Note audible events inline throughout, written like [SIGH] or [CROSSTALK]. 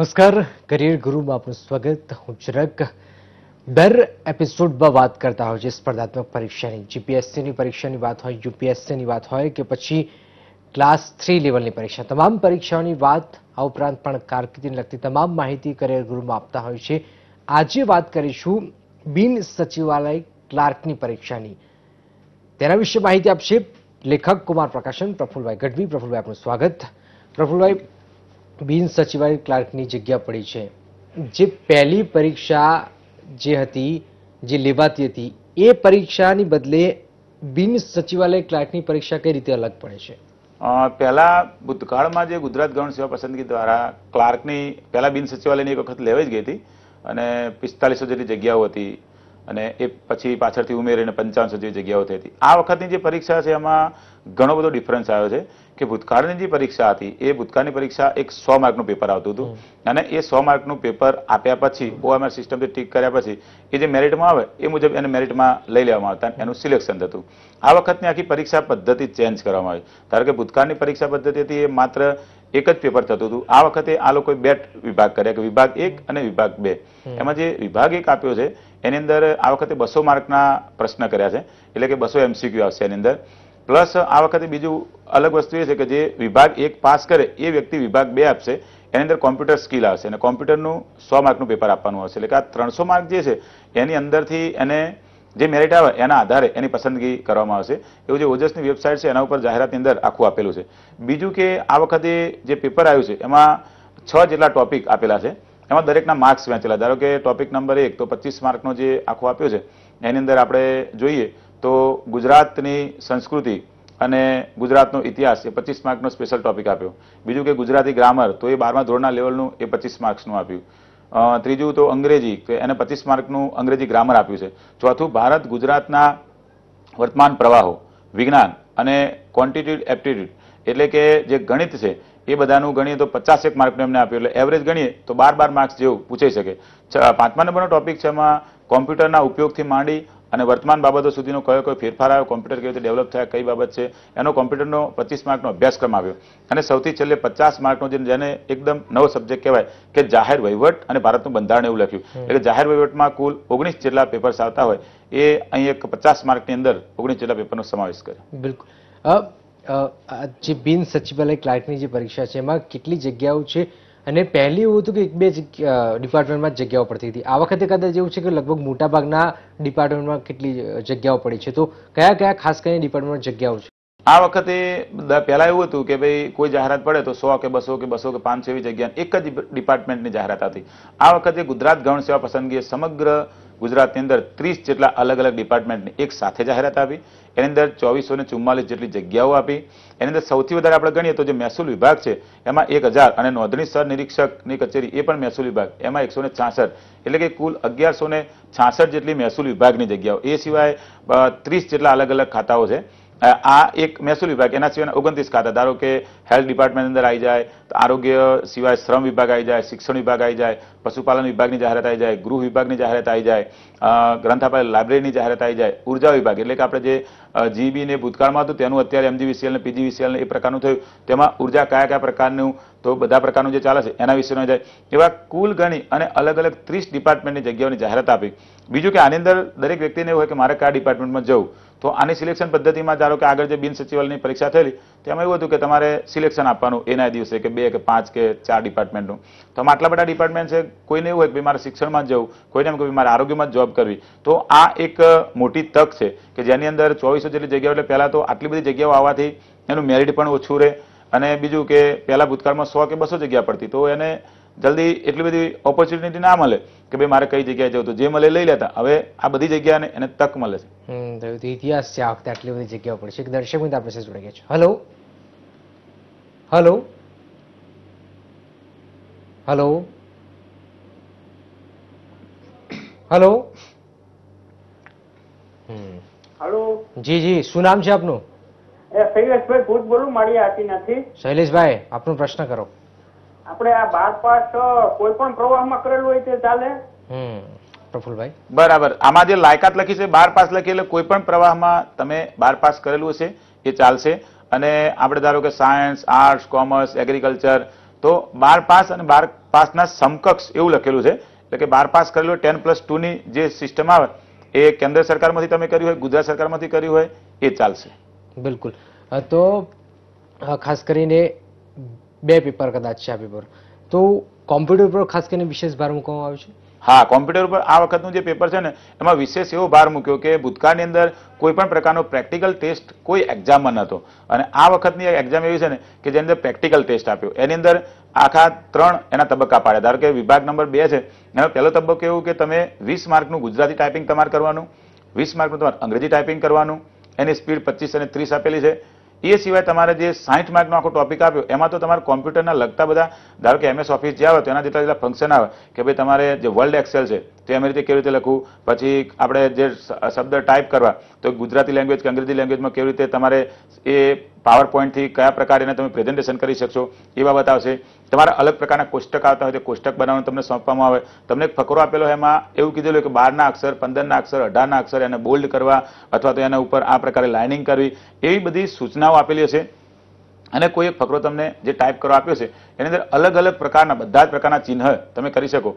નમસ્કાર. કરિયર ગુરુમાં આપનું સ્વાગત. હું ચિરક. દર એપિસોડમાં વાત કરતા હોય છે સ્પર્ધાત્મક પરીક્ષાની. જીપીએસસીની પરીક્ષાની વાત હોય, યુપીએસસીની વાત હોય કે પછી ક્લાસ થ્રી લેવલની પરીક્ષા. તમામ પરીક્ષાઓની વાત આ ઉપરાંત પણ કારકિર્દીને લગતી તમામ માહિતી કરિયર ગુરુમાં આપતા હોય છે. આજે વાત કરીશું બિન સચિવાલય ક્લાર્કની પરીક્ષાની. તેના વિશે માહિતી આપશે લેખક કુમાર પ્રકાશન પ્રફુલભાઈ ગઢવી. પ્રફુલભાઈ આપનું સ્વાગત. પ્રફુલભાઈ બિન સચિવાલય ક્લાર્કની જગ્યા પડી છે. જે પહેલી પરીક્ષા જે હતી, જે લેવાતી હતી, એ પરીક્ષાની બદલે બિન સચિવાલય ક્લાર્કની પરીક્ષા કઈ રીતે અલગ પડે છે? પહેલા ભૂતકાળમાં જે ગુજરાત ગૌણ સેવા પસંદગી દ્વારા ક્લાર્કની, પહેલા બિન સચિવાલયની એક વખત લેવાઈ જ ગઈ હતી અને પિસ્તાલીસો જેટલી જગ્યાઓ હતી અને એ પછી પાછળથી ઉમેરીને પંચાવનસો જેવી જગ્યાઓ થઈ હતી. આ વખતની જે પરીક્ષા છે, એમાં ઘણો બધો ડિફરન્સ આવ્યો છે. કે ભૂતકાળની જે પરીક્ષા હતી એ ભૂતકાળની પરીક્ષા એક સો માર્કનું પેપર આવતું હતું. અને એ સો માર્કનું પેપર આપ્યા પછી ઓએમઆર સિસ્ટમથી ટીક કર્યા પછી એ જે મેરિટમાં આવે એ મુજબ એને મેરિટમાં લઈ લેવામાં આવતા એનું સિલેક્શન થતું. આ વખતની આખી પરીક્ષા પદ્ધતિ ચેન્જ કરવામાં આવી. ધારો કે ભૂતકાળની પરીક્ષા પદ્ધતિ હતી એ માત્ર એક જ પેપર થતું હતું. આ વખતે આ લોકોએ બે વિભાગ કર્યા કે વિભાગ એક અને વિભાગ બે. એમાં જે વિભાગ એક આપ્યો છે એની અંદર આ વખતે બસો માર્કના પ્રશ્ન કર્યા છે. એટલે કે બસો એમસીક્યુ આવશે એની અંદર. પ્લસ આ વખતે બીજું અલગ વસ્તુ એ છે કે જે વિભાગ એક પાસ કરે એ વ્યક્તિ વિભાગ બે આપશે, એની અંદર કોમ્પ્યુટર સ્કિલ આવશે અને કોમ્પ્યુટરનું સો માર્કનું પેપર આપવાનું આવશે. એટલે કે આ ત્રણસો માર્ક જે છે, એની અંદરથી એને જે મેરિટ આવે એના આધારે એની પસંદગી કરવામાં આવશે. એવું જે ઓજસની વેબસાઇટ છે, એના ઉપર જાહેરાતની અંદર આખું આપેલું છે. બીજું કે આ વખતે જે પેપર આવ્યું છે, એમાં છ જેટલા ટોપિક આપેલા છે. એમાં દરેકના માર્ક્સ વહેંચેલા. ધારો કે ટોપિક નંબર એક, તો પચીસ માર્કનો જે આખો આપ્યો છે, એની અંદર આપણે જોઈએ તો ગુજરાતની સંસ્કૃતિ અને ગુજરાતનો ઇતિહાસ એ પચીસ માર્કનો સ્પેશિયલ ટોપિક આપ્યો. બીજું કે ગુજરાતી ગ્રામર તો એ બારમા ધોરણના લેવલનું એ પચીસ માર્ક્સનું આપ્યું. ત્રીજું તો અંગ્રેજી કે એને પચીસ માર્કનું અંગ્રેજી ગ્રામર આપ્યું છે. ચોથું, ભારત ગુજરાતના વર્તમાન પ્રવાહો, વિજ્ઞાન અને ક્વોન્ટિટ્યુડ એપ્ટિટ્યુડ એટલે કે જે ગણિત છે, એ બધાનું ગણીએ તો પચાસ એક માર્કનું એમને આપ્યું. એટલે એવરેજ ગણીએ તો બાર બાર માર્ક્સ જેવું પૂછાઈ શકે. પાંચમા નંબરનો ટોપિક છે એમાં કોમ્પ્યુટરના ઉપયોગથી માંડી અને વર્તમાન બાબતો સુધીનો કયો કયો ફેરફાર આવ્યો કોમ્પ્યુટર કેવી રીતે ડેવલપ થયા કઈ બાબત છે એનો કોમ્પ્યુટરનો પચીસ માર્કનો અભ્યાસક્રમ આવ્યો. અને સૌથી છેલ્લે પચાસ માર્કનો જેને એકદમ નવો સબ્જેક્ટ કહેવાય કે જાહેર વહીવટ અને ભારતનું બંધારણ એવું લખ્યું. એટલે જાહેર વહીવટમાં કુલ ઓગણીસ જેટલા પેપર્સ આવતા હોય એ અહીં એક પચાસ માર્કની અંદર ઓગણીસ જેટલા પેપરનો સમાવેશ કરે બિલકુલ. જે બિન સચિવાલય ક્લાર્કની જે પરીક્ષા છે એમાં કેટલી જગ્યાઓ છે અને પહેલી એવું હતું કે એક બે ડિપાર્ટમેન્ટમાં જ જગ્યાઓ પડતી હતી. આ વખતે કદાચ એવું છે કે લગભગ મોટાભાગના ડિપાર્ટમેન્ટમાં કેટલી જગ્યાઓ પડી છે. તો કયા કયા ખાસ કરીને ડિપાર્ટમેન્ટ જગ્યાઓ છે? આ વખતે પહેલા એવું હતું કે ભાઈ કોઈ જાહેરાત પડે તો સો કે બસો કે બસો કે પાંચસો એવી જગ્યા એક જ ડિપાર્ટમેન્ટની જાહેરાત હતી આ વખતે ગુજરાત ગૌણ સેવા પસંદગીએ સમગ્ર ગુજરાતની અંદર ત્રીસ જેટલા અલગ અલગ ડિપાર્ટમેન્ટની એક સાથે જાહેરાત આપી એની અંદર ચોવીસો ને ચુમ્માલીસ જેટલી જગ્યાઓ આપી. એની અંદર સૌથી વધારે આપણે ગણીએ તો જે મહેસૂલ વિભાગ છે, એમાં એક હજાર અને નોંધણી સર નિરીક્ષકની કચેરી એ પણ મહેસૂલ વિભાગ. એમાં એકસો ને છાસઠ. એટલે કે કુલ અગિયારસો ને છાસઠ જેટલી મહેસૂલ વિભાગની જગ્યાઓ. એ સિવાય ત્રીસ જેટલા અલગ અલગ ખાતાઓ છે. આ એક મહેસૂલ વિભાગ, એના સિવાયના ઓગણત્રીસ ખાતા, ધારો કે હેલ્થ ડિપાર્ટમેન્ટ અંદર આવી જાય, તો આરોગ્ય સિવાય શ્રમ વિભાગ આવી જાય, શિક્ષણ વિભાગ આવી જાય, પશુપાલન વિભાગની જાહેરાત આવી જાય, ગૃહ વિભાગની જાહેરાત આવી જાય ગ્રંથાપાલ લાઇબ્રેરીની જાહેરાત આવી જાય, ઊર્જા વિભાગ, એટલે કે આપણે જે જીબી ને ભૂતકાળમાં હતું, તેનું અત્યારે એમજીવીસીએલ ને પીજીવીસીએલ એ પ્રકારનું થયું, તેમાં ઊર્જા કયા કયા પ્રકારનું, તો બધા પ્રકારનું જે ચાલે છે, એના વિશેનો જાય, એવા કુલ ગણી અને અલગ અલગ ત્રીસ ડિપાર્ટમેન્ટની જગ્યાઓની જાહેરાત આપી. બીજું કે આની અંદર દરેક વ્યક્તિને એવું હોય કે મારે કયા ડિપાર્ટમેન્ટમાં જવું તો આની સિલેક્શન પદ્ધતિમાં ધારો કે આગળ જે બિન સચિવાલયની પરીક્ષા થયેલી તેમાં એવું હતું કે તમારે સિલેક્શન આપવાનું એના દિવસે કે બે કે પાંચ કે ચાર ડિપાર્ટમેન્ટનું તો આમાં આટલા બધા ડિપાર્ટમેન્ટ છે, કોઈને એવું હોય કે મારે શિક્ષણમાં જવું, કોઈને એમ કે મારે આરોગ્યમાં જોબ કરવી. તો આ એક મોટી તક છે કે જેની અંદર ચોવીસો જેટલી જગ્યાઓ, એટલે પહેલાં તો આટલી બધી જગ્યાઓ આવવાથી એનું મેરિટ પણ ઓછું રહે. અને બીજું કે પહેલાં ભૂતકાળમાં સો કે બસો જગ્યા પડતી, તો એને જલ્દી એટલી બધી ઓપોર્ચ્યુનિટી ના મળે કે ભાઈ મારે કઈ જગ્યાએ જવું તો જે મળે લઈ લેતા. હવે આ બધી જગ્યાને એને તક મળે છે. ઇતિહાસ છે આ વખતે આટલી બધી જગ્યાઓ પડી છે એક દર્શક મિત્ર આપણે જોડાઈ ગયા છે. Hello hello hello hello hello જી જી શું નામ છે આપનું? શૈલેષભાઈ ભૂત બોલું મારી આતી નથી. શૈલેષભાઈ આપનો પ્રશ્ન કરો. આપણે આ બાર પાસ કોઈ પણ પ્રવાહમાં કરેલું હોય તે ચાલે? હમ પ્રફુલભાઈ. બરાબર. આમાં જે લાયકાત લખી છે બાર પાસ લખી એટલે કોઈ પણ પ્રવાહમાં તમે બાર પાસ કરેલું હશે એ ચાલશે. અને આપણે ધારો કે સાયન્સ આર્ટ્સ કોમર્સ એગ્રીકલ્ચર તો બાર પાસ અને બાર પાસના સમકક્ષ એવું લખેલું છે એટલે કે બાર પાસ કરેલું ટેન પ્લસની જે સિસ્ટમ આવે એ કેન્દ્ર સરકારમાંથી તમે કર્યું હોય ગુજરાત સરકારમાંથી કર્યું હોય એ ચાલશે. બિલકુલ. તો ખાસ કરીને બે પેપર કદાચ છે આ પેપર તો કોમ્પ્યુટર પર ખાસ કરીને વિશેષ ભાર મૂકવામાં આવ્યો છે? હા કોમ્પ્યુટર ઉપર આ વખતનું જે પેપર છે ને, એમાં વિશેષ એવો ભાર મૂક્યો કે ભૂતકાળની અંદર કોઈ પણ પ્રકારનો પ્રેક્ટિકલ ટેસ્ટ કોઈ એક્ઝામમાં નહોતો અને આ વખતની એક્ઝામ એવી છે ને કે જેની અંદર પ્રેક્ટિકલ ટેસ્ટ આપ્યો. એની અંદર આખા ત્રણ એના તબક્કા પાડ્યા. ધારો કે વિભાગ નંબર બે છે, એનો પહેલો તબક્કો એવું કે તમે વીસ માર્કનું ગુજરાતી ટાઈપિંગ તમારે કરવાનું, વીસ માર્કનું તમારે અંગ્રેજી ટાઈપિંગ કરવાનું, એની સ્પીડ પચીસ અને ત્રીસ આપેલી છે. એ સિવાય તમારે જે સાઠ માર્કનો આખો ટોપિક આપ્યો, એમાં તો તમારે કોમ્પ્યુટરના લગતા બધા, ધારો કે એમએસ ઓફિસ જે આવે, તો એના જેટલા જેટલા ફંક્શન આવે, કે ભાઈ તમારે જે વર્લ્ડ એક્સેલ છે, તે એમ રીતે કેવી રીતે લખવું? પછી આપણે જે શબ્દ ટાઈપ કરવા, તો ગુજરાતી લેંગ્વેજ કે અંગ્રેજી લેંગ્વેજમાં કેવી રીતે તમારે એ પાવર પોઈન્ટથી કયા પ્રકારે તમે પ્રેઝન્ટેશન કરી શકશો, એ બાબત આવશે. તમારા અલગ પ્રકારના કોષ્ટક આવતા હોય તે કોષ્ટક બનાવવાનું તમને સોંપવામાં આવે. તમને એક ફકરો આપેલો એમાં એવું કીધેલું કે બારના અક્ષર, પંદરના અક્ષર, અઢારના અક્ષર એને બોલ્ડ કરવા અથવા તો એના ઉપર આ પ્રકારે લાઇનિંગ કરવી. એવી બધી સૂચનાઓ આપેલી હશે. અને કોઈ એક ફકરો તમને જે ટાઈપ કરવા આપ્યો છે, એની અંદર અલગ અલગ પ્રકારના, બધા જ પ્રકારના ચિહ્ન તમે કરી શકો.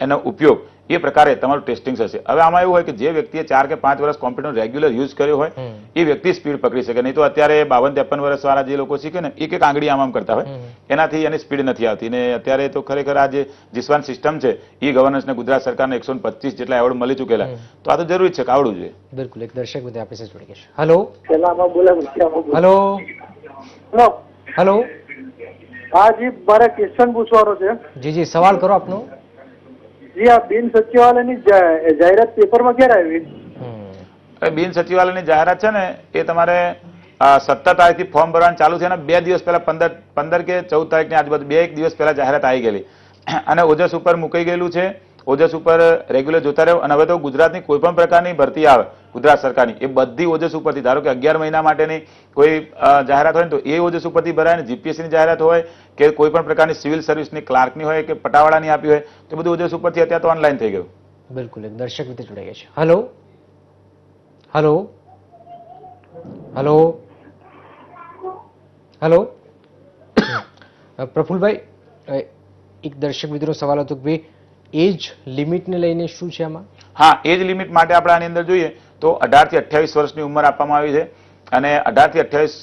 એનો ઉપયોગ. એ પ્રકારે તમારું ટેસ્ટિંગ થશે. હવે આમાં એવું હોય કે જે વ્યક્તિએ ચાર કે પાંચ વર્ષ કોમ્પ્યુટર રેગ્યુલર યુઝ કર્યો હોય એ વ્યક્તિ સ્પીડ પકડી શકે. નહીં તો અત્યારે બાવન ત્રેપન વર્ષ વાળા જે લોકો શીખે ને એક એક આંગળી આમ આમ કરતા હોય. એનાથી એની સ્પીડ નથી આવતી. ને અત્યારે તો ખરેખર આ જે જીસવાન સિસ્ટમ છે ઈ ગવર્નન્સને ગુજરાત સરકારને એકસો પચીસ જેટલા એવોર્ડ મળી ચૂકેલા. તો આ તો જરૂરી છે કે આવડવું જોઈએ બિલકુલ. એક દર્શક મિત્ર આપણી સાથે જોડી ગયા હલો. હલો હલો હા જી મારે ક્વેશ્ચન પૂછવાનો છે. જી જી. સવાલ કરો આપનો. જી, આ બિન સચિવાલયની જાહેરાત પેપરમાં ક્યારે આવી? બિન સચિવાલયની જાહેરાત છે ને, એ તમારે સત્તર તારીખથી ફોર્મ ભરવાનું ચાલુ છે અને બે દિવસ પહેલા પંદર પંદર કે ચૌદ તારીખની આજુબાજુ બે એક દિવસ પહેલા જાહેરાત આવી ગયેલી. અને ઓજસ ઉપર મૂકાઈ ગયેલું છે. ઓજસ ઉપર રેગ્યુલર જોતા રહ્યો અને હવે તો ગુજરાતની કોઈ પણ પ્રકારની ભરતી આવે. ગુજરાત સરકારની. એ બધી ઓજસ ઉપરથી ધારો કે અગિયાર મહિના માટેની કોઈ જાહેરાત હોય ને તો એ ઓજસ ઉપરથી ભરાય ને જીપીએસસીની જાહેરાત હોય કે કોઈ પણ પ્રકારની સિવિલ સર્વિસની ક્લાર્કની હોય કે પટાવાળાની આપી હોય તો બધું ઓજસ ઉપરથી અત્યારે તો ઓનલાઈન થઈ ગયું. બિલકુલ એક દર્શક રીતે જોડાઈ ગયા છે. હલો? હલો? હલો? હલો? પ્રફુલભાઈ એક દર્શક મિત્રનો સવાલ હતો કે ભાઈ એજ લિમિટને લઈને શું છે આમાં? હા એજ લિમિટ માટે આપણે આની અંદર જોઈએ તો અઢારથી અઠ્યાવીસ વર્ષની ઉંમર આપવામાં આવી છે અને અઢારથી અઠ્યાવીસ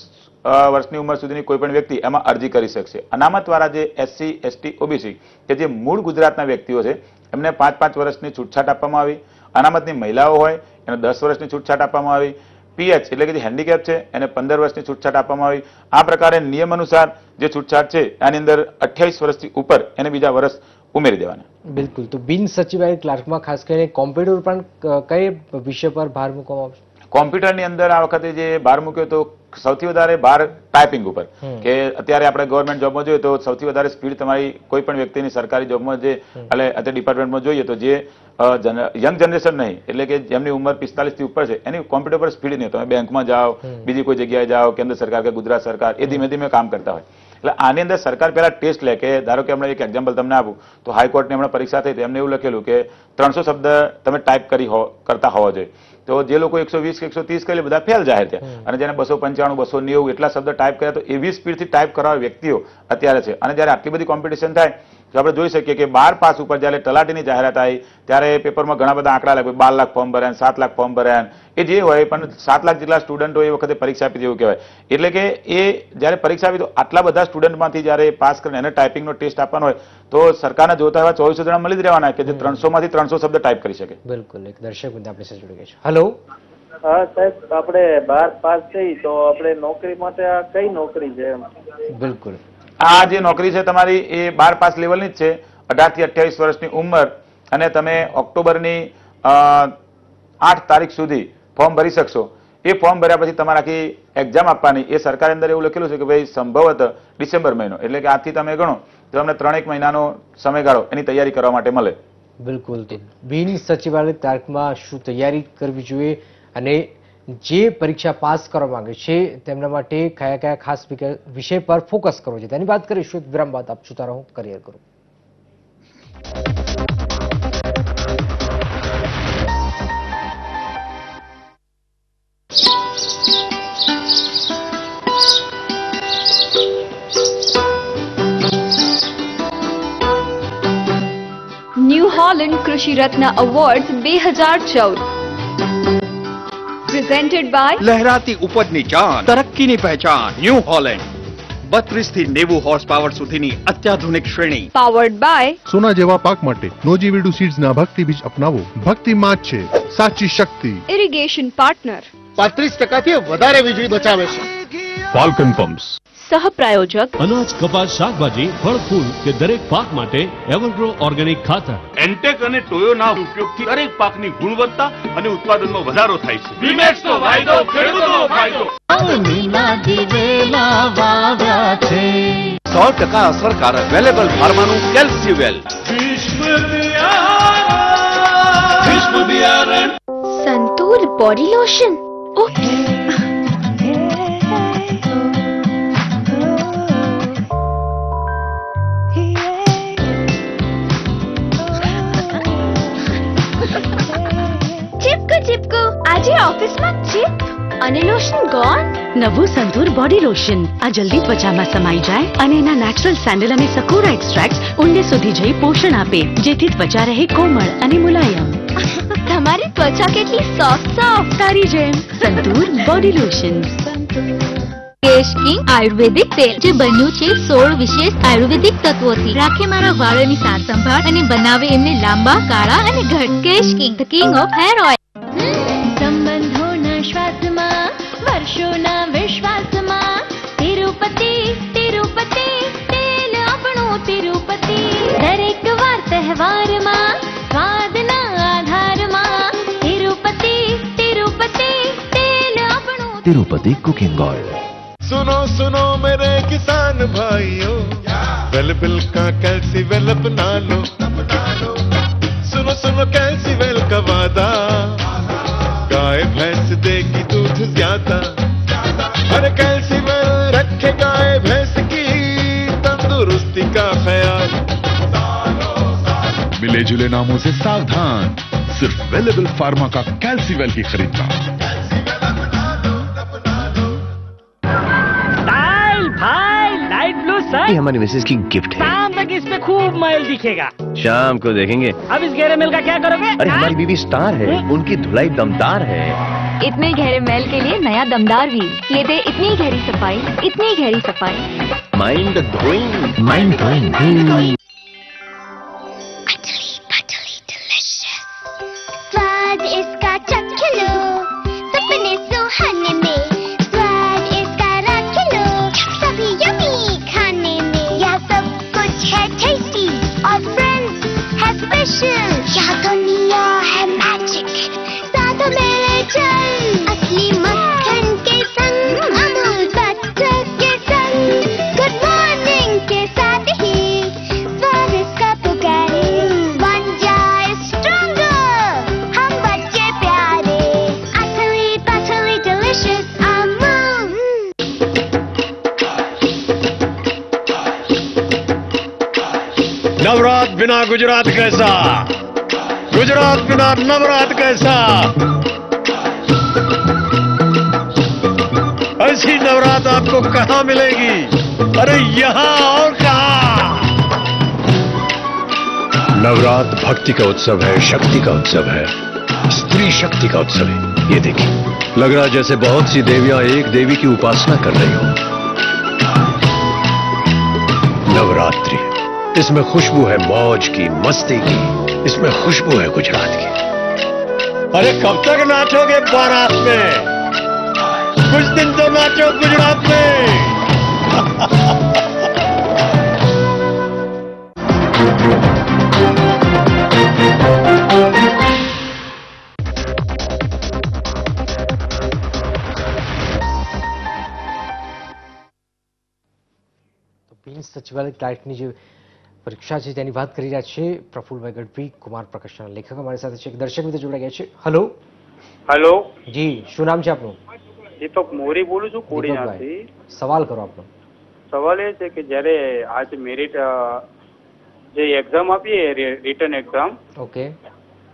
વર્ષની ઉંમર સુધીની કોઈ પણ વ્યક્તિ એમાં અરજી કરી શકશે. અનામતવાળા જે એસસી, એસટી, ઓબીસી કે જે મૂળ ગુજરાતના વ્યક્તિઓ છે, એમને પાંચ પાંચ વર્ષની છૂટછાટ આપવામાં આવી. અનામતની મહિલાઓ હોય, એને દસ વર્ષની છૂટછાટ આપવામાં આવી. પીએચ એટલે કે જે હેન્ડીકેપ છે, એને પંદર વર્ષની છૂટછાટ આપવામાં આવી. આ પ્રકારે નિયમ અનુસાર જે છૂટછાટ છે, આની અંદર અઠ્યાવીસ વર્ષથી ઉપર એને બીજા વર્ષ ઉમેરી દેવાના. બિલકુલ. તો બિન સચિવાલય ક્લાર્કમાં ખાસ કરીને કોમ્પ્યુટર પણ કઈ વિષય પર ભાર મૂકવામાં આવશે? કોમ્પ્યુટરની અંદર આ વખતે જે ભાર મૂક્યો તો સૌથી વધારે ભાર ટાઈપિંગ ઉપર. કે અત્યારે આપણે ગવર્મેન્ટ જોબમાં જોઈએ તો સૌથી વધારે સ્પીડ તમારી કોઈ પણ વ્યક્તિની સરકારી જોબમાં જે એટલે અત્યારે ડિપાર્ટમેન્ટમાં જોઈએ તો જે યંગ જનરેશન નહીં એટલે કે જેમની ઉંમર પિસ્તાલીસથી ઉપર છે એની કોમ્પ્યુટર પર સ્પીડ નહીં. તમે બેંકમાં જાઓ બીજી કોઈ જગ્યાએ જાઓ કેન્દ્ર સરકાર કે ગુજરાત સરકાર એ ધીમે ધીમે કામ કરતા હોય. એટલે આની અંદર સરકાર પહેલા ટેસ્ટ લે કે ધારો કે હમણાં એક એક્ઝામ્પલ તમને આપું તો હાઈકોર્ટની હમણાં પરીક્ષા થઈ તો એમને એવું લખેલું કે ત્રણસો શબ્દ તમે ટાઈપ કરી હો કરતા હોવા જોઈએ. તો જે લોકો એકસો વીસ કે એકસો ત્રીસ કરી બધા ફેલ જાહેર થયા. અને જેને બસો પંચાણું બસો નેવું એટલા શબ્દ ટાઈપ કર્યા તો એવી સ્પીડથી ટાઈપ કરવા વ્યક્તિઓ અત્યારે છે. અને જ્યારે આટલી બધી કોમ્પિટિશન થાય તો આપણે જોઈ શકીએ કે બાર પાસ ઉપર જ્યારે તલાટીની જાહેરાત આવી ત્યારે પેપરમાં ઘણા બધા આંકડા લાગે બાર લાખ ફોર્મ ભર્યા સાત લાખ ફોર્મ ભર્યા એ જે હોય પણ સાત લાખ જેટલા સ્ટુડન્ટો એ વખતે પરીક્ષા આપી દેવું કહેવાય. એટલે કે એ જ્યારે પરીક્ષા આપી તો આટલા બધા સ્ટુડન્ટમાંથી જ્યારે પાસ કરીને એને ટાઈપિંગનો ટેસ્ટ આપવાનો હોય તો સરકારને જોતા એવા ચોવીસો જણા મળી જ રહેવાના કે જે ત્રણસો માંથી ત્રણસો શબ્દ ટાઈપ કરી શકે. બિલકુલ. એક દર્શક મિત્ર આપણી સાથે જોડી ગયા છે. હલો હા સાહેબ આપણે બાર પાસ થઈ તો આપણે નોકરી માટે આ કઈ નોકરી છે એમ? બિલકુલ. આ જે નોકરી છે તમારી એ બાર પાસ લેવલની જ છે. અઢારથી અઠ્યાવીસ વર્ષની ઉંમર અને તમે ઓક્ટોબરની આઠ તારીખ સુધી ફોર્મ ભરી શકશો. એ ફોર્મ ભર્યા પછી તમારે આખી એક્ઝામ આપવાની. એ સરકારે અંદર એવું લખેલું છે કે ભાઈ સંભવત ડિસેમ્બર મહિનો. એટલે કે આજથી તમે ગણો તો તમને ત્રણેક મહિનાનો સમયગાળો એની તૈયારી કરવા માટે મળે. બિલકુલ. બિન સચિવાલય તારીખમાં શું તૈયારી કરવી જોઈએ અને જે પરીક્ષા પાસ કરવા માંગે છે, તેમના માટે કયા કયા ખાસ વિષય પર ફોકસ કરવો છે, તેની વાત કરીશું. વિરામ બાદ આપ જોતા રહો કરિયર કરું. ન્યૂ હોલેન્ડ કૃષિ રત્ન એવોર્ડ બે હજાર ચૌદ. પ્રેઝેન્ટેડ બાય લહેરાતી ઉપજની જાન તરક્કીની પહેચાન ન્યૂ હોલેન્ડ બત્રીસથી નેવું હોર્સ પાવર સુધીની અત્યાધુનિક શ્રેણી. પાવર્ડ બાય સોના જેવા પાક માટે નોજીવીડુ સીડ્સના ભક્તિ બીજ અપનાવો. ભક્તિ માં છે. સાચી શક્તિ. ઇરિગેશન પાર્ટનર પાંત્રીસ ટકાથી વધારે વીજળી બચાવે છે. ફાલ્કન પમ્પ્સ સહપ્રાયોજક અનાજ કપાસ શાકભાજી ફળ ફૂલ કે દરેક પાક માટે એવરગ્રો ઓર્ગેનિક ખાતર. એન્ટેક અને ટોયોના ઉપયોગથી દરેક પાકની ગુણવત્તા અને ઉત્પાદનમાં વધારો થાય છે. વીમેક્સ નો ફાયદો ખેડૂતોનો ફાયદો સો ટકા અસરકારક વેલેબલ ફાર્માનું કેલ્સીવેલ સંતુર બોડી લોશન ચીપકુ ચીપ અને લોશન ગોન નવું સંતૂર બોડી લોશન આ જલ્દી ત્વચામાં સમાઈ જાય અને એના નેચરલ સેન્ડલ અને સકોરા એક્સ્ટ્રેક્ટ ઊંડે સુધી જઈ પોષણ આપે જેથી ત્વચા રહે કોમળ અને મુલાયમ. [LAUGHS] તમારી ત્વચા કેટલી સોફ્ટ સોફ્ટ તારી જેમ. Santoor body lotion Kesh King આયુર્વેદિક તેલ જે બન્યું છે સોળ વિશેષ આયુર્વેદિક તત્વોથી. રાખે મારા વાળોની સાર સંભાળ અને બનાવે એમને લાંબા કાળા અને ઘટ. Kesh King the king of hair oil Tirupati cooking oil सुनो सुनो मेरे किसान भाइयों। वेल बिल का कैल्सी वेल अपना लो। सुनो सुनो कैल्सी वेल का वादा। गाय, भैंस देगी दूध ज़्यादा। अरे कैल्सी वेल रखे गाय, भैंस की तंदुरुस्ती का ख्याल। मिले जुले नामों से सावधान। सिर्फ़ वेलेबल फार्मा का कैल्सीवेल ही खरीदना। ये हमारी मिसेज की गिफ्ट है। शाम तक इस पे खूब माइल दिखेगा। शाम को देखेंगे। अब इस गहरे मेल का क्या करोगे? अरे हमारी बीवी स्टार है। उनकी धुलाई दमदार है। इतने गहरे मेल के लिए नया दमदार भी। ये दे इतनी गहरी सफ़ाई इतनी गहरी सफ़ाई। माइंड ग्रोइंग माइंड ग्रोइंग बिना गुजरात कैसा? गुजरात बिना नवरात कैसा? ऐसी नवरात आपको कहाँ मिलेगी? अरे यहाँ और कहाँ? नवरात भक्ति का उत्सव है, शक्ति का उत्सव है, स्त्री शक्ति का उत्सव है, ये देखिए। लग रहा जैसे बहुत सी देवियाँ एक देवी की उपासना कर रही हो। नवरात्रि। इसमें खुशबू है मौज की मस्ती की इसमें खुशबू है गुजरात की। अरे कब तक नाचोगे बारात में? कुछ दिन तो नाचो गुजरात में। सचिवालय टाइट नीचे પરીક્ષા છે તેની વાત કરી રહ્યા છે પ્રફુલભાઈ ગઢવી કુમાર પ્રકાશના લેખક અમારી સાથે છે એક દર્શક મિત્રો જોડાઈ ગયા છે. હલો હેલો જી શું નામ છે આપનું? દીપક મોરી બોલું છું કોડીનાથી સવાલ કરો આપનો. સવાલ એ છે કે જ્યારે આજ મેરિટ જે એક્ઝામ આપીએ રિટર્ન એક્ઝામ ઓકે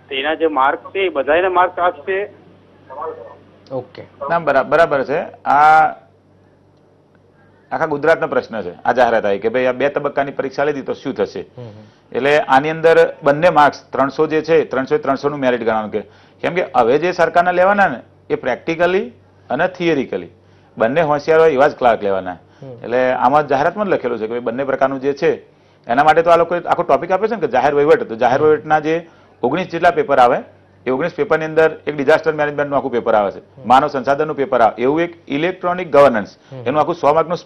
તેના જે માર્ક છે એ બધાને માર્ક આપશે? ઓકે ના બરા- બરાબર છે. આ આખા ગુજરાતનો પ્રશ્ન છે. આ જાહેરાત આવી કે ભાઈ આ બે તબક્કાની પરીક્ષા લીધી તો શું થશે? એટલે આની અંદર બંને માર્ક્સ ત્રણસો જે છે ત્રણસો ત્રણસો નું મેરિટ ગણવાનું કે કેમ કે હવે જે સરકારના લેવાના ને એ પ્રેક્ટિકલી અને થિયરિકલી બંને હોશિયાર હોય એવા જ ક્લાર્ક લેવાના. એટલે આમાં જાહેરાતમાં જ લખેલું છે કે ભાઈ બંને પ્રકારનું જે છે એના માટે તો આ લોકો આખો ટોપિક આપે છે ને કે જાહેર વહીવટ. તો જાહેર વહીવટના જે ઓગણીસ જેટલા પેપર આવે એ ઓગણીસ પેપરની અંદર એક ડિઝાસ્ટર મેનેજમેન્ટનું આખું પેપર આવે છે. માનવ સંસાધનનું પેપર આવે. એવું એક ઇલેક્ટ્રોનિક ગવર્નન્સ એનું આખું સો માર્કનું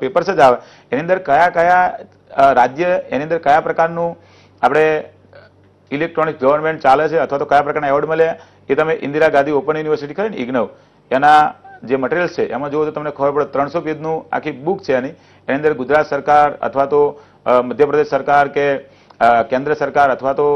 પેપર જ આવે. એની અંદર કયા કયા રાજ્ય એની અંદર કયા પ્રકારનું આપણે ઇલેક્ટ્રોનિક ગવર્મેન્ટ ચાલે છે અથવા તો કયા પ્રકારના એવોર્ડ મળે એ તમે ઇન્દિરા ગાંધી ઓપન યુનિવર્સિટી ખરી ને ઇગ્નવ એના જે મટીરિયલ છે એમાં જુઓ તો તમને ખબર પડે ત્રણસો પેજનું આખી બુક છે એની. એની અંદર ગુજરાત સરકાર અથવા તો મધ્યપ્રદેશ સરકાર કે કેન્દ્ર સરકાર અથવા તો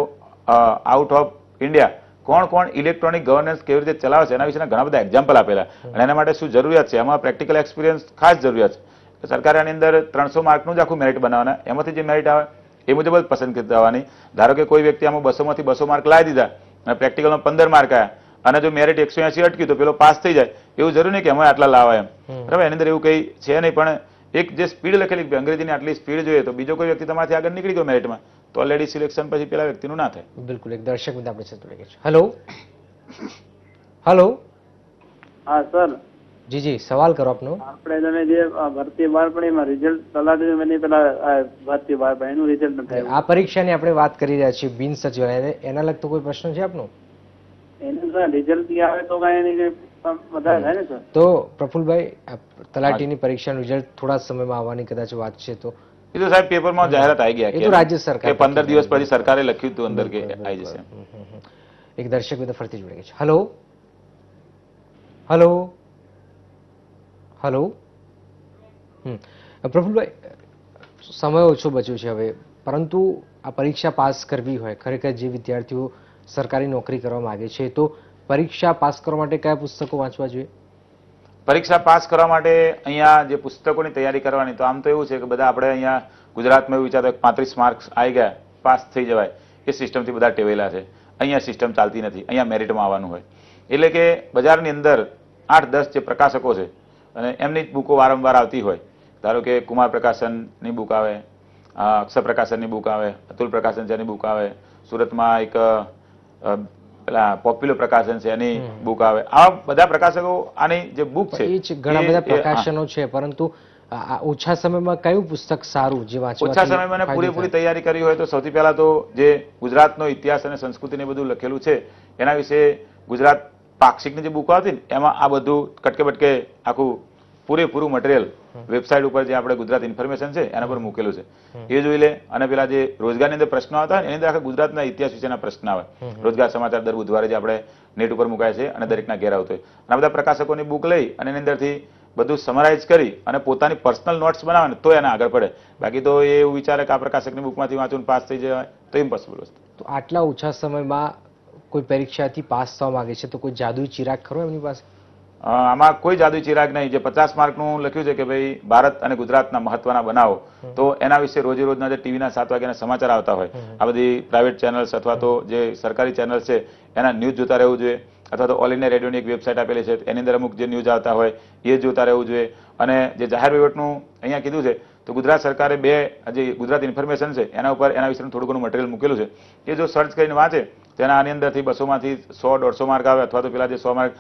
આઉટ ઓફ ઇન્ડિયા કોણ કોણ ઇલેક્ટ્રોનિક ગવર્નન્સ કેવી રીતે ચલાવે છે એના વિશેના ઘણા બધા એક્ઝામ્પલ આપેલા. અને એના માટે શું જરૂરિયાત છે? એમાં પ્રેક્ટિકલ એક્સપિરિયન્સ ખાસ જરૂરિયાત છે. સરકારે આની અંદર ત્રણસો માર્કનું જ આખું મેરિટ બનાવવાના. એમાંથી જે મેરિટ આવે એ મુજબ જ પસંદ થવાની ધારો કે કોઈ વ્યક્તિ આમાં બસોમાંથી બસો માર્ક લાવી દીધા અને પ્રેક્ટિકલમાં પંદર માર્ક આવ્યા અને જો મેરિટ એકસો એસી અટક્યું તો પેલો પાસ થઈ જાય. એવું જરૂરી નહીં કે અમે આટલા લાવા એમ. બરાબર? એની અંદર એવું કંઈ છે નહીં પણ એક જે સ્પીડ લખેલી અંગ્રેજીની આટલી સ્પીડ જોઈએ તો બીજો કોઈ વ્યક્તિ તમારાથી આગળ નીકળી ગયો મેરિટમાં તો ઓલરેડી સિલેક્શન પછી પેલા વ્યક્તિનું ના થાય. બિલકુલ એક દર્શક મિત્ર આપણે સાથે ગયા છે હેલો હેલો હા સર. જી જી સવાલ કરો આપનો. આપણે તમે જે ભરતી એમાં રિઝલ્ટ તલાટી મને પેલા ભરતી એનું રિઝલ્ટ નથી આ પરીક્ષાની આપણે વાત કરી રહ્યા છીએ બિન સચિવ. એના લગતો કોઈ પ્રશ્ન છે આપનો? એનું સર રિઝલ્ટ આવે તો કાંઈ એની કંઈ વધારે થાય ને સર? તો પ્રફુલભાઈ તલાટીની પરીક્ષાનું રિઝલ્ટ થોડા સમયમાં આવવાની કદાચ વાત છે તો એ તો સાહેબ પેપરમાં જાહેરાત આવી ગયા કે રાજ્ય સરકાર કે પંદર દિવસ પછી સરકારે લખ્યું હતું અંદર કે આવી જશે. એક દર્શક મિત્ર ફરતી જોડે છે. હલો? હેલો? હલો? પ્રફુલભાઈ સમય ઓછો બચ્યો છે હવે. પરંતુ આ પરીક્ષા પાસ કરવી હોય ખરેખર જે વિદ્યાર્થીઓ સરકારી નોકરી કરવા માંગે છે તો પરીક્ષા પાસ કરવા માટે કયા પુસ્તકો વાંચવા જોઈએ? પરીક્ષા પાસ કરવા માટે અહીંયા જે પુસ્તકોની તૈયારી કરવાની, તો આમ તો એવું છે કે બધા આપણે અહીંયા ગુજરાતમાં એવું વિચારતા પાંત્રીસ માર્ક્સ આવી ગયા, પાસ થઈ જવાય. એ સિસ્ટમથી બધા ટેવેલા છે. અહીંયા સિસ્ટમ ચાલતી નથી. અહીંયા મેરિટમાં આવવાનું હોય. એટલે કે બજારની અંદર આઠ, દસ જે પ્રકાશકો છે, અને એમની જ બુકો વારંવાર આવતી હોય. ધારો કે કુમાર પ્રકાશનની બુક આવે અક્ષર પ્રકાશનની બુક આવે, અતુલ પ્રકાશન જેની બુક આવે, સુરતમાં એક પેલા પોપ્યુલર પ્રકાશન છે એની બુક આવે. આવા બધા પ્રકાશકો આની જે બુક છે એ ઘણા બધા પ્રકાશનો છે પરંતુ આ આ ઓછા સમયમાં કયું પુસ્તક સારું જે વાંચવાથી ઓછા સમયમાં પૂરેપૂરી તૈયારી કરી હોય તો સૌથી પહેલા તો જે ગુજરાતનો ઇતિહાસ અને સંસ્કૃતિને બધું લખેલું છે એના વિશે ગુજરાત પાક્ષિકની જે બુકો આવતી ને એમાં આ બધું કટકે બટકે આખું પૂરેપૂરું મટીરિયલ વેબસાઇટ ઉપર જે આપણે ગુજરાત ઇન્ફોર્મેશન છે એના પર મૂકેલું છે. એ જોઈ લે અને પેલા જે રોજગારની અંદર પ્રશ્નો આવતા એની અંદર આખા ગુજરાતના ઇતિહાસ વિશેના પ્રશ્ન આવે. રોજગાર સમાચાર દર બુધવારે જે આપણે નેટ ઉપર મુકાય છે અને દરેકના ઘેર આવતો હોય. અને બધા પ્રકાશકોની બુક લઈ અને એની અંદરથી બધું સમરાઇઝ કરી અને પોતાની પર્સનલ નોટ્સ બનાવે તો એને આગળ પડે. બાકી તો એ એવું વિચારે કે આ પ્રકાશકની બુકમાંથી વાંચું પાસ થઈ જાય તો ઇમ્પોસિબલ વસ્તુ. તો આટલા ઓછા સમયમાં કોઈ પરીક્ષાથી પાસ થવા માંગે છે તો કોઈ જાદુ ચિરાગ ખરો એમની પાસે? આમાં કોઈ જાદુ ચિરાગ નહીં. જે પચાસ માર્કનું લખ્યું છે કે ભાઈ ભારત અને ગુજરાતના મહત્વના બનાવો તો એના વિશે રોજે રોજના જે ટીવીના સાત વાગ્યાના સમાચાર આવતા હોય આ બધી પ્રાઇવેટ ચેનલ્સ અથવા તો જે સરકારી ચેનલ્સ છે એના ન્યૂઝ જોતા રહેવું જોઈએ અથવા તો ઓલ ઇન્ડિયા રેડિયોની એક વેબસાઇટ આપેલી છે એની અંદર અમુક જે ન્યૂઝ આવતા હોય એ જોતા રહેવું જોઈએ. અને જે જાહેર વહીવટનું અહીંયા કીધું છે તો ગુજરાત સરકારે બે જે ગુજરાત ઇન્ફોર્મેશન છે એના ઉપર એના વિશેનું થોડું ઘણું મટીરિયલ મૂકેલું છે. એ જો સર્ચ કરીને વાંચે તેના આની અંદરથી બસોમાંથી સો દોઢસો માર્ક આવે અથવા તો પેલા જે સો માર્ક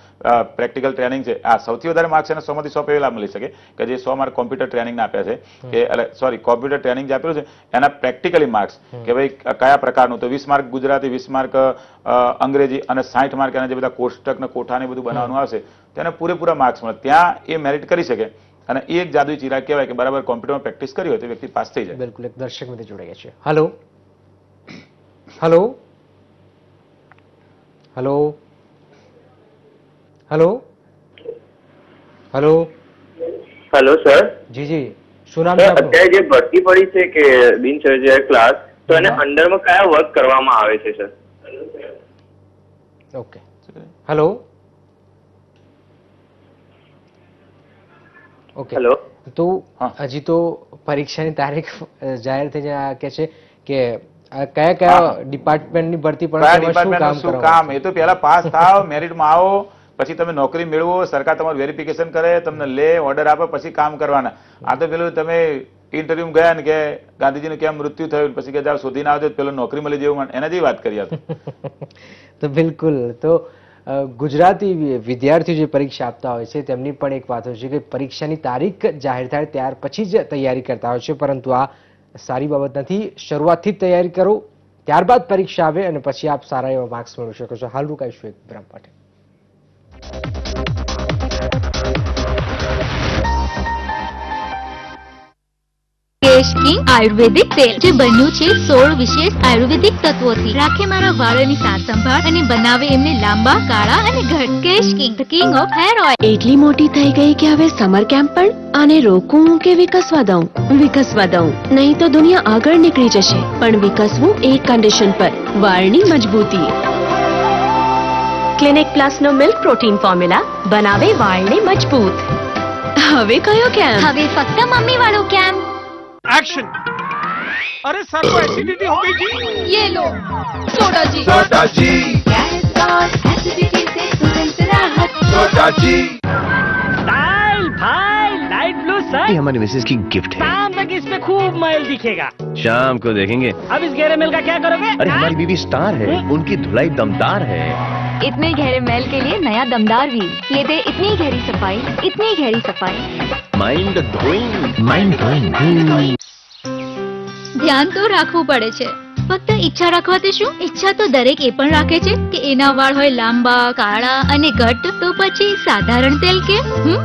પ્રેક્ટિકલ ટ્રેનિંગ છે આ સૌથી વધારે માર્ક્સ એને સોમાંથી સો પેલા મળી શકે કે જે સો માર્ક કોમ્પ્યુટર ટ્રેનિંગના આપ્યા છે કે એટલે સોરી કોમ્પ્યુટર ટ્રેનિંગ જે આપેલું છે એના પ્રેક્ટિકલી માર્ક્સ કે ભાઈ કયા પ્રકારનું તો વીસ માર્ક ગુજરાતી વીસ માર્ક અંગ્રેજી અને સાઠ માર્ક એના જે બધા કોષ્ટક ને કોઠા ને બધું બનાવવાનું આવશે તેને પૂરેપૂરા માર્ક્સ મળે. ત્યાં એ મેરિટ કરી શકે. અને એ એક જાદુઈ ચિરાગ કહેવાય કે બરાબર કોમ્પ્યુટરમાં પ્રેક્ટિસ કરી હોય તો વ્યક્તિ પાસ થઈ જાય. બિલકુલ એક દર્શક મિત્ર જોડાઈ ગયા છે. Hello hello hello hello hello hello sir જી જી. શું નામ છે અત્યારે જે ભરતી પડી છે કે બિનચર્યા ક્લાસ તો એને અંડરમાં કયા વર્ક કરવામાં આવે છે sir okay hello okay hello તો હજી તો પરીક્ષાની તારીખ જાહેર થઈ જાય કે છે કે કયા કયા ડિપાર્ટમેન્ટની ભરતી પણ શું કામ એ તો પહેલા પાસ થાવ મેરિટમાં આવો પછી તમે નોકરી મેળવો સરકાર તમારું વેરિફિકેશન કરે તમને લે ઓર્ડર આપે પછી કામ કરવાના. આ તો પેલું તમે ઇન્ટરવ્યુ ગયા ને કે ગાંધીજીનું કેમ મૃત્યુ થયું પછી કે જાવ શોધીને આવજો તો પેલો નોકરી મળી જેવું એના જેવી વાત કરી [LAUGHS] તો. બિલકુલ. તો ગુજરાતી વિદ્યાર્થીઓ જે પરીક્ષા આપતા હોય છે, તેમની પણ એક વાત હોય છે કે પરીક્ષાની તારીખ જાહેર થાય ત્યાર પછી જ તૈયારી કરતા હોય છે, પરંતુ આ સારી બાબત નથી. શરૂઆતથી જ તૈયારી કરો, ત્યારબાદ પરીક્ષા આવે અને પછી આપ સારા એવા માર્ક્સ મેળવી શકો છો. હાલ રોકાઈશું એક વિરામ માટે કેશ કિંગ આયુર્વેદિક તેલ જે બન્યું છે સોળ વિશેષ આયુર્વેદિક તત્વોથી. રાખે મારા વાળની સાર સંભાળ અને બનાવે એમને લાંબા કાળા અને ઘટ Kesh King king of hair oil એટલી મોટી થઈ ગઈ કે હવે સમર કેમ્પ પણ આને રોકું કે વિકસવા દઉં? વિકસવા દઉં. નહીં તો દુનિયા આગળ નીકળી જશે. પણ વિકસવું એક કન્ડિશન પર. વાળની મજબૂતી. ક્લિનિક પ્લસ નો મિલ્ક પ્રોટીન ફોર્મ્યુલા બનાવે વાળને મજબૂત. હવે કયો કેમ્પ હવે ફક્ત મમ્મી વાળો કેમ एक्शन अरे सर को एसिडिटी हो गई जी ये लो सोडा जी। सोडा जी। गैस और एसिडिटी से तुरंत राहत। सोडा जी। स्टाइल भाई। लाइट ब्लू ये शर्ट हमारी मिसेज की गिफ्ट है शाम तक इस पे खूब मैल दिखेगा शाम को देखेंगे अब इस गहरे मैल का क्या करोगे अरे हमारी बीवी स्टार है उनकी धुलाई दमदार है इतने गहरे मैल के लिए नया दमदार व्हील ये दे इतनी गहरी सफाई इतनी गहरी सफाई माइंड ग्रोइंग माइंड ग्रोइंग ધ્યાન તો રાખવું પડે છે ફક્ત ઈચ્છા રાખવાથી શું ઈચ્છા તો દરેક એ પણ રાખે છે કે એના વાળ હોય લાંબા કાળા અને ઘટ્ટ તો પછી સાધારણ તેલ કે હમ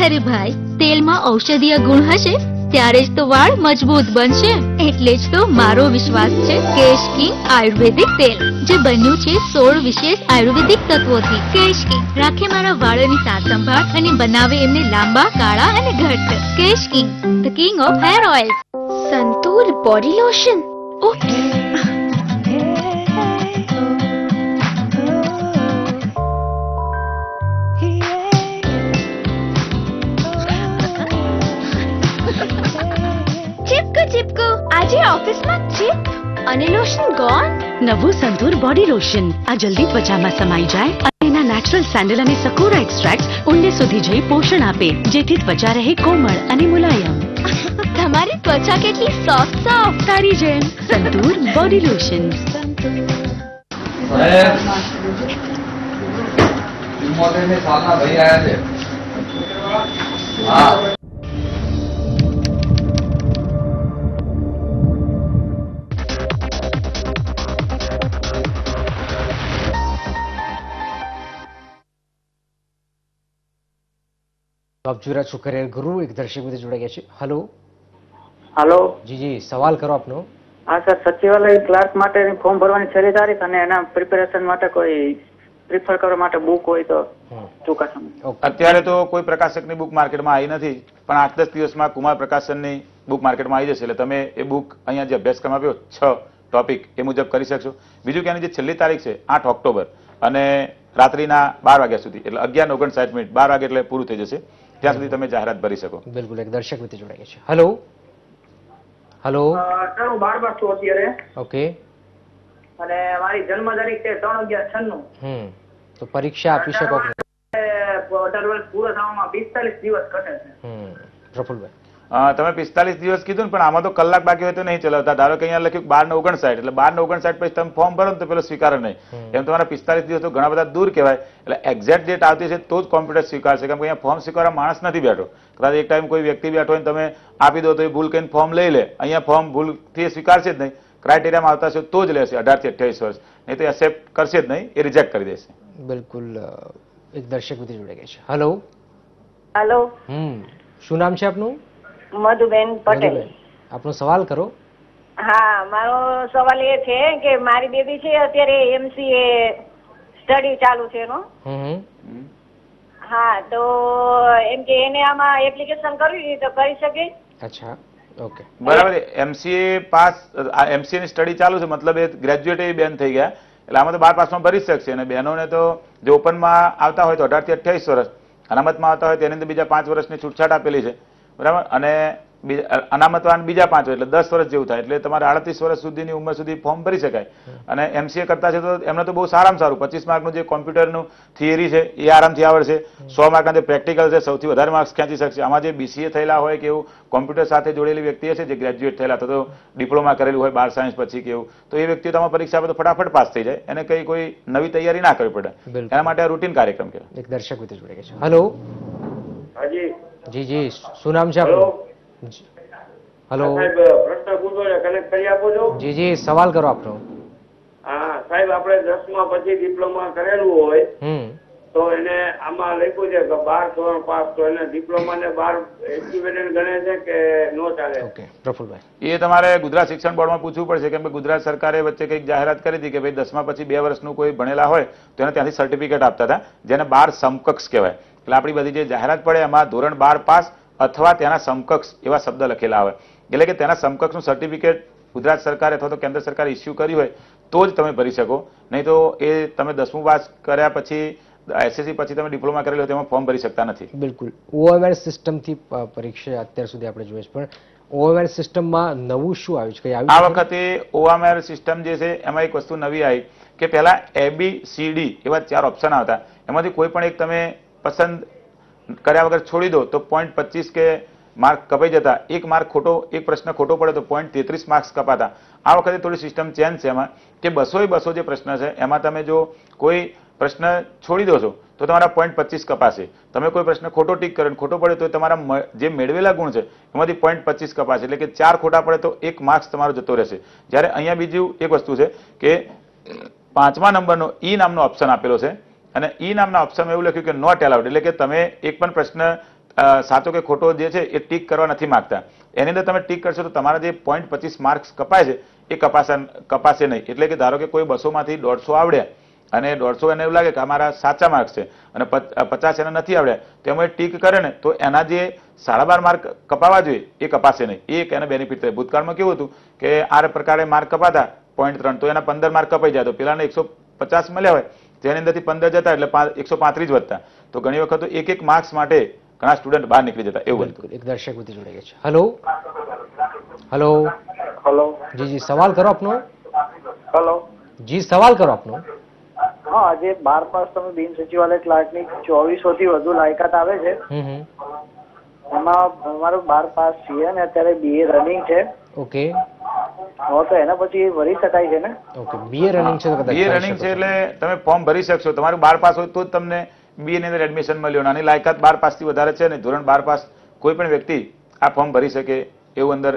અરે ભાઈ તેલમાં ઔષધીય ગુણ હશે, ત્યારે જ તો વાળ મજબૂત બનશે. એટલે જ તો મારો વિશ્વાસ છે કેશ કિંગ આયુર્વેદિક તેલ, જે બન્યું છે સોળ વિશેષ આયુર્વેદિક તત્વોથી. કેશ કિંગ રાખે મારા વાળની સાર સંભાળ અને બનાવે એમને લાંબા, કાળા અને ઘટ્ટ. Kesh King the king of hair oil Santoor body lotion. ચીપકુ ચીપકુ? આજે ઓફિસમાં ચીપ અને લોશન ગોન નવું સંતૂર બોડી લોશન આ જલ્દી ત્વચામાં સમાઈ જાય અને એના નેચરલ સેન્ડલ અને સકોરા એક્સ્ટ્રેક્ટ ઊંડે સુધી જઈ પોષણ આપે જેથી ત્વચા રહે કોમળ અને મુલાયમ. [LAUGHS] તમારી ત્વચા કેટલી સોફ્ટ સોફ્ટ તારી જેમ. સંતૂર બોડી લોશન તો આપ જોઈ છો કરિયર ગુરુ એક દર્શક મિત્ર જોડાઈ ગયા છે. હલો હાલો જી જી. સવાલ કરો આપનો. હા સર. સચિવાલય ક્લાર્ક માટે ફોર્મ ભરવાની છેલ્લી તારીખ અને એના પ્રિપેરેશન માટે કોઈ પ્રિફર કરવા માટે બુક હોય તો સમય અત્યારે તો કોઈ પ્રકાશકની બુક માર્કેટમાં આવી નથી પણ આઠ દસ દિવસમાં કુમાર પ્રકાશનની બુક માર્કેટમાં આવી જશે. એટલે તમે એ બુક અહીંયા જે અભ્યાસક્રમ આપ્યો છ ટોપિક એ મુજબ કરી શકશો. બીજું કે આની જે છેલ્લી તારીખ છે આઠ ઓક્ટોબર અને રાત્રિના બાર વાગ્યા સુધી એટલે અગિયાર ઓગણસાઠ મિનિટ બાર વાગે એટલે પૂરું થઈ જશે. ત્યાં સુધી તમે જાહેરાત ભરી શકો. બિલકુલ એક દર્શક મિત્ર જોડાઈ ગયા છે. હલો હલો સર હું બાર બાર છું અત્યારે. ઓકે અને મારી જન્મ તારીખ છે ત્રણ અગિયાર છન્નું. હમ. તો પરીક્ષા આપી શકો અઢાર વર્ષ પૂરા થવામાં પિસ્તાલીસ દિવસ ઘટે છે. હમ. પ્રફુલભાઈ. તમે પિસ્તાલીસ દિવસ કીધું ને પણ આમાં તો કલાક બાકી હોય તો નહીં ચલાવતા. ધારો કે અહીંયા લખ્યું બાર ને ઓગણસાઠ એટલે બાર ને ઓગણસાઠ પછી તમે ફોર્મ ભરો ને તો પેલો સ્વીકારે નહીં. એમ તમારા પિસ્તાલીસ દિવસ તો ઘણા બધા દૂર કહેવાય. એટલે એક્ઝેક્ટ ડેટ આવતી છે તો જ કોમ્પ્યુટર સ્વીકારશે. કેમ કે અહીંયા ફોર્મ સ્વીકારવા માણસ નથી બેઠો. કદાચ એક ટાઈમ કોઈ વ્યક્તિ બેઠો હોય તમે આપી દો તો એ ભૂલ કહીને ફોર્મ લઈ લે. અહીંયા ફોર્મ ભૂલથી એ સ્વીકારશે જ નહીં. ક્રાઇટેરિયામાં આવતા છે તો જ લેશે અઢારથી અઠ્યાવીસ વર્ષ. નહીં તો એક્સેપ્ટ કરશે જ નહીં એ રિજેક્ટ કરી દેશે. બિલકુલ એક દર્શક મિત્ર જોડાઈ ગયા છે. Hello hello hmm. શું નામ છે આપનું? મધુબેન પટેલ. આપનો સવાલ કરો. હા મારો સવાલ એ છે કે મારી બેબી છે અત્યારે એમસીએ સ્ટડી ચાલુ છે એનો. હા તો એમ કે એને આમાં એપ્લિકેશન કરવી તો કરી શકે? અચ્છા ઓકે. બરાબર એમસીએ પાસ એમસીએ ની સ્ટડી ચાલુ છે મતલબ એ ગ્રેજ્યુએટ એ બેન થઈ ગયા. એટલે આમાં તો બાર પાસમાં ભરી શકશે. અને બહેનોને તો જે ઓપનમાં આવતા હોય તો અઢારથી અઠ્યાવીસ વર્ષ. અનામતમાં આવતા હોય તેની અંદર બીજા પાંચ વર્ષની છૂટછાટ આપેલી છે. બરાબર? અને અનામતવાન બીજા પાંચ વર્ષ એટલે દસ વર્ષ જેવું થાય એટલે તમારે આડત્રીસ વર્ષ સુધીની ઉંમર સુધી ફોર્મ ભરી શકાય. અને એમસીએ કરતા છે તો એમને તો બહુ સારામાં સારું. પચીસ માર્કનું જે કોમ્પ્યુટરનું થિયરી છે એ આરામથી આવડશે. સો માર્કના જે પ્રેક્ટિકલ છે સૌથી વધારે માર્ક્સ ખેંચી શકશે. આમાં જે બીસીએ થયેલા હોય કે એવું કોમ્પ્યુટર સાથે જોડેલી વ્યક્તિ હશે જે ગ્રેજ્યુએટ થયેલા અથવા તો ડિપ્લોમા કરેલું હોય બાર સાયન્સ પછી કે એવું તો એ વ્યક્તિઓ તમારી પરીક્ષા આપે તો ફટાફટ પાસ થઈ જાય. એને કઈ કોઈ નવી તૈયારી ના કરવી પડે. એના માટે આ રૂટીન કાર્યક્રમ કહેવાય. એક દર્શક મિત્ર જોડે છે. હલો હાજી. જી જી. શું નામ છે આપનું? હેલો? સાહેબ પ્રશ્ન પૂછો ને કનેક્ટ કરી આપો છો? જી જી. સવાલ કરો આપનો હા સાહેબ આપણે દસમા પછી ડિપ્લોમા કરેલું હોય હમ. તો એને આમાં લખ્યું છે કે બાર ધોરણ પાસ તો એને ડિપ્લોમા ને બાર એક્ટિવેટેડ ગણે છે કે નો ચાલે પ્રફુલભાઈ. એ તમારે ગુજરાત શિક્ષણ બોર્ડમાં પૂછવું પડશે કેમ કે ગુજરાત સરકારે વચ્ચે કંઈક જાહેરાત કરી હતી કે ભાઈ દસમા પછી બે વર્ષનું કોઈ ભણેલા હોય તો એને ત્યાંથી સર્ટિફિકેટ આપતા હતા જેને બાર સમકક્ષ કહેવાય. એટલે આપણી બધી જે જાહેરાત પડે એમાં ધોરણ બાર પાસ અથવા તેના સમકક્ષ એવા શબ્દ લખેલા આવે એટલે કે તેના સમકક્ષનું સર્ટિફિકેટ ગુજરાત સરકારે અથવા તો કેન્દ્ર સરકારે ઇસ્યુ કર્યું હોય તો જ તમે ભરી શકો. નહીં તો એ તમે દસમું પાસ કર્યા પછી એસએસસી પછી તમે ડિપ્લોમા કરેલો તેમાં ફોર્મ ભરી શકતા નથી. બિલકુલ. ઓએમઆર સિસ્ટમથી પરીક્ષા અત્યાર સુધી આપણે જોઈએ પણ ઓએમઆર સિસ્ટમમાં નવું શું આવ્યું છે? કઈ આ આવ્યું? વખતે ઓઆમઆર સિસ્ટમ જે છે એમાં એક વસ્તુ નવી આવી કે પહેલા એબી સીડી એવા ચાર ઓપ્શન આવતા. એમાંથી કોઈ પણ એક તમે પસંદ કર્યા વગર છોડી દો, તો પોઈન્ટ પચીસ કે માર્ક કપાઈ જતા. એક માર્ક ખોટો, એક પ્રશ્ન ખોટો પડે તો પોઈન્ટ તેત્રીસ માર્ક્સ કપાતા. આ વખતે થોડી સિસ્ટમ ચેન્જ છે એમાં, કે બસો બસો જે પ્રશ્ન છે, એમાં તમે જો કોઈ પ્રશ્ન છોડી દો છો, તો તમારા પોઈન્ટ પચીસ કપાશે. તમે કોઈ પ્રશ્ન ખોટો ટીક કર્યો ખોટો પડે તો તમારા જે મેળવેલા ગુણ છે, એમાંથી પોઈન્ટ પચીસ કપાશે. એટલે કે ચાર ખોટા પડે તો એક માર્ક્સ તમારો જતો રહેશે. જ્યારે અહીંયા બીજું એક વસ્તુ છે કે, પાંચમા નંબરનો ઈ નામનો ઓપ્શન આપેલો છે અને ઈ નામના ઓપ્શનમાં એવું લખ્યું કે નોટ એલાઉડ એટલે કે તમે એક પણ પ્રશ્ન સાચો કે ખોટો જે છે એ ટીક કરવા નથી માંગતા. એની અંદર તમે ટીક કરશો તો તમારા જે પોઈન્ટ પચીસ માર્ક્સ કપાય છે, એ કપાશે કપાશે નહીં. એટલે કે ધારો કે કોઈ બસોમાંથી દોઢસો આવડ્યા અને દોઢસો એને એવું લાગે કે અમારા સાચા માર્ક્સ છે અને પચ- પચાસ એને નથી આવડ્યા, તો એમાં એ ટીક કરે ને, તો એના જે સાડા બાર માર્ક કપાવા જોઈએ, એ કપાશે નહીં. એક એને બેનિફિટ થાય. ભૂતકાળમાં કેવું હતું કે આ પ્રકારે માર્ક કપાતા પોઈન્ટ ત્રણ, તો એના પંદર માર્ક કપાઈ જાય. તો પેલાને એકસો પચાસ મળ્યા હોય. જેની અંદરથી પંદર જતા એટલે એકસો પાંત્રીસ વધતા. તો ઘણી વખત એક એક માર્ક્સ માટે ઘણા સ્ટુડન્ટ બહાર નીકળી જતા એવું બનતું. એક દર્શક મિત્ર જોડાઈ ગયા છે. હલો હલો હલો જી જી સવાલ કરો આપનો. હલો જી સવાલ કરો આપનો. હા આજે બાર પાસ તમે બિન સચિવાલય ક્લાર્કની ચોવીસો થી વધુ લાયકાત આવે છે. એમાં અમારું બાર પાસ છીએ અને અત્યારે બીએ રનિંગ છે. ઓકે તો એના પછી ભરી શકાય છે ને? ઓકે બીએ રનિંગ છે તો કદાચ બીએ રનિંગ છે એટલે તમે ફોર્મ ભરી શકશો. તમારું બાર પાસ હોય તો જ તમને બીએ ની અંદર એડમિશન મળ્યું. અને આની લાયકાત બાર પાસથી વધારે છે અને ધોરણ બાર પાસ કોઈ પણ વ્યક્તિ આ ફોર્મ ભરી શકે એવું અંદર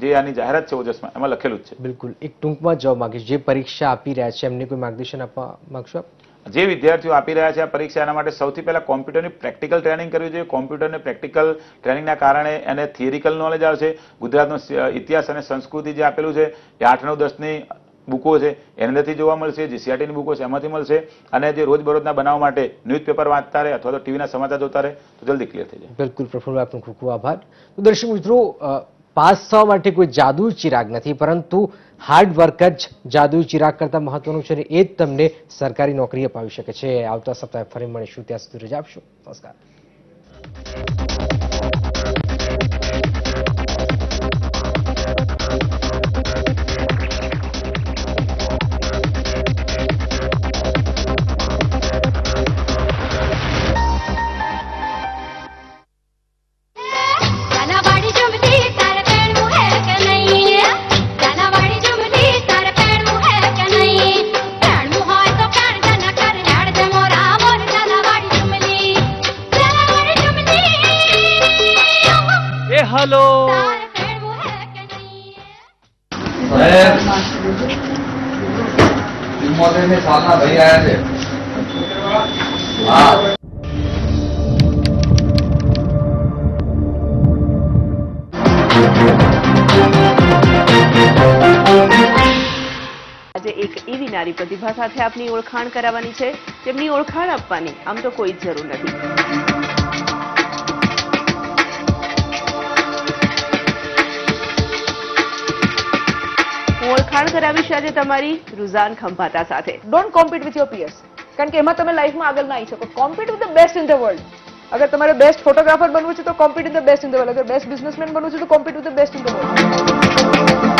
જે આની જાહેરાત છે ઓજસમાં એમાં લખેલું જ છે. બિલકુલ. એક ટૂંકમાં જવાબ માંગીશ. જે પરીક્ષા આપી રહ્યા છે એમને કોઈ માર્ગદર્શન આપવા માંગશો આપ? જે વિદ્યાર્થીઓ આપી રહ્યા છે આ પરીક્ષા, એના માટે સૌથી પહેલા કોમ્પ્યુટરની પ્રેક્ટિકલ ટ્રેનિંગ કરવી જોઈએ. કોમ્પ્યુટરને પ્રેક્ટિકલ ટ્રેનિંગના કારણે એને થિયરિકલ નોલેજ આવશે. ગુજરાતનો ઇતિહાસ અને સંસ્કૃતિ જે આપેલું છે, એ આઠ નવ દસની બુકો છે, એની અંદરથી જોવા મળશે જીસીઆરટીની બુકો છે, એમાંથી મળશે. અને જે રોજબરોજના બનાવ માટે ન્યૂઝપેપર વાંચતા રહે અથવા તો ટીવીના સમાચાર જોતા રહે, તો જલ્દી ક્લિયર થઈ જાય. બિલકુલ પ્રફુલ્લભાઈ આપનો ખૂબ ખૂબ આભાર. દર્શક મિત્રો પાસ થવા માટે કોઈ જાદુ ચિરાગ નથી, પરંતુ હાર્ડ વર્ક જ જાદુ ચિરાગ કરતા મહત્વનું છે અને એ જ તમને સરકારી નોકરી અપાવી શકે છે. આવતા સપ્તાહે ફરી મળીશું. ત્યાં સુધી રજા આપશો. નમસ્કાર. હલો. આજે એક એવી નારી પ્રતિભા સાથે આપની ઓળખાણ કરાવવાની છે તેમની ઓળખાણ આપવાની આમ તો કોઈ જ જરૂર નથી. ઓળખાણ કરાવીશ આજે તમારી રુઝાન ખંભાતા સાથે. Don't compete with your peers કારણ કે એમાં તમે લાઈફમાં આગળ ના આવી શકો. Compete with the best in the world અગર તમારે બેસ્ટ ફોટોગ્રાફર બનવું છે તો compete in the best in the world અગર બેસ્ટ બિઝનેસમેન બનવું છે તો compete with the best in the world